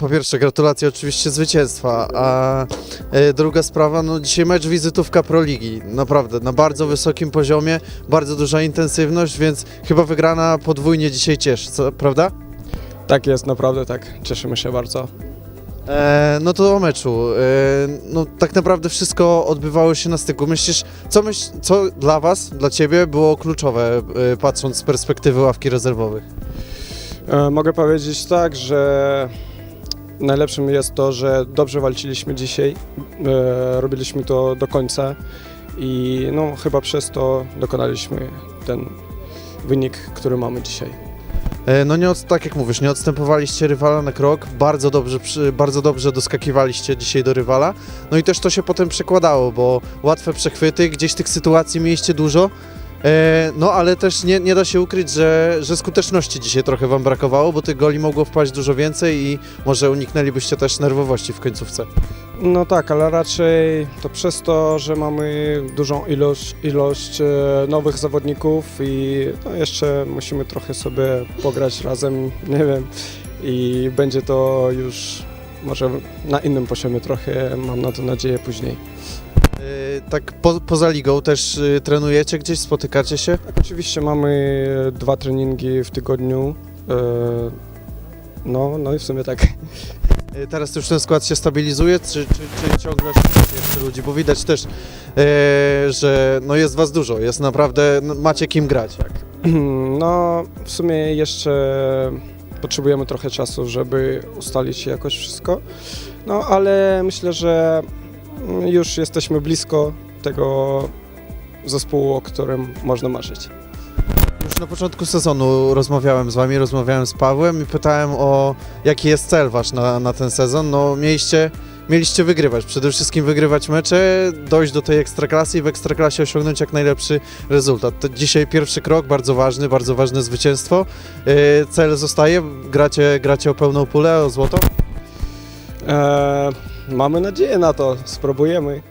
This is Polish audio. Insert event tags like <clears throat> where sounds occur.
Po pierwsze, gratulacje oczywiście zwycięstwa, a e, druga sprawa, no dzisiaj mecz wizytówka Pro Ligi, naprawdę na bardzo wysokim poziomie, bardzo duża intensywność, więc chyba wygrana podwójnie dzisiaj cieszy, co, prawda? Tak jest, naprawdę tak. Cieszymy się bardzo. E, no to o meczu. E, no tak naprawdę wszystko odbywało się na styku. Myślisz, co, myśl, co dla Was, dla Ciebie było kluczowe, e, patrząc z perspektywy ławki rezerwowych? E, mogę powiedzieć tak, że najlepszym jest to, że dobrze walczyliśmy dzisiaj. E, robiliśmy to do końca i no, chyba przez to dokonaliśmy ten wynik, który mamy dzisiaj. E, No nie od, tak jak mówisz, nie odstępowaliście rywala na krok, bardzo dobrze, bardzo dobrze doskakiwaliście dzisiaj do rywala, no i też to się potem przekładało, bo łatwe przechwyty, gdzieś tych sytuacji mieliście dużo, e, no ale też nie, nie da się ukryć, że, że skuteczności dzisiaj trochę wam brakowało, bo tych goli mogło wpaść dużo więcej i może uniknęlibyście też nerwowości w końcówce. No tak, ale raczej to przez to, że mamy dużą ilość, ilość e, nowych zawodników i no, jeszcze musimy trochę sobie pograć razem, <laughs> nie wiem, i będzie to już może na innym poziomie trochę, mam na to nadzieję później. E, Tak po, poza ligą też e, trenujecie gdzieś, spotykacie się? Tak, oczywiście mamy dwa treningi w tygodniu, no, no i w sumie tak. <laughs> E, Teraz już ten skład się stabilizuje, czy, czy, czy ciągle jeszcze ludzi? Bo widać też, e, że no jest was dużo, jest naprawdę, no, macie kim grać. <clears throat> No, w sumie jeszcze potrzebujemy trochę czasu, żeby ustalić jakoś wszystko. No, ale myślę, że już jesteśmy blisko tego zespołu, o którym można marzyć. Już na początku sezonu rozmawiałem z wami, rozmawiałem z Pawłem i pytałem o jaki jest cel wasz na, na ten sezon. No mieliście, mieliście wygrywać, przede wszystkim wygrywać mecze, dojść do tej ekstraklasy i w ekstraklasie osiągnąć jak najlepszy rezultat. To dzisiaj pierwszy krok, bardzo ważny, bardzo ważne zwycięstwo. Yy, cel zostaje, gracie, gracie o pełną pulę, o złoto? Eee, mamy nadzieję na to, spróbujemy.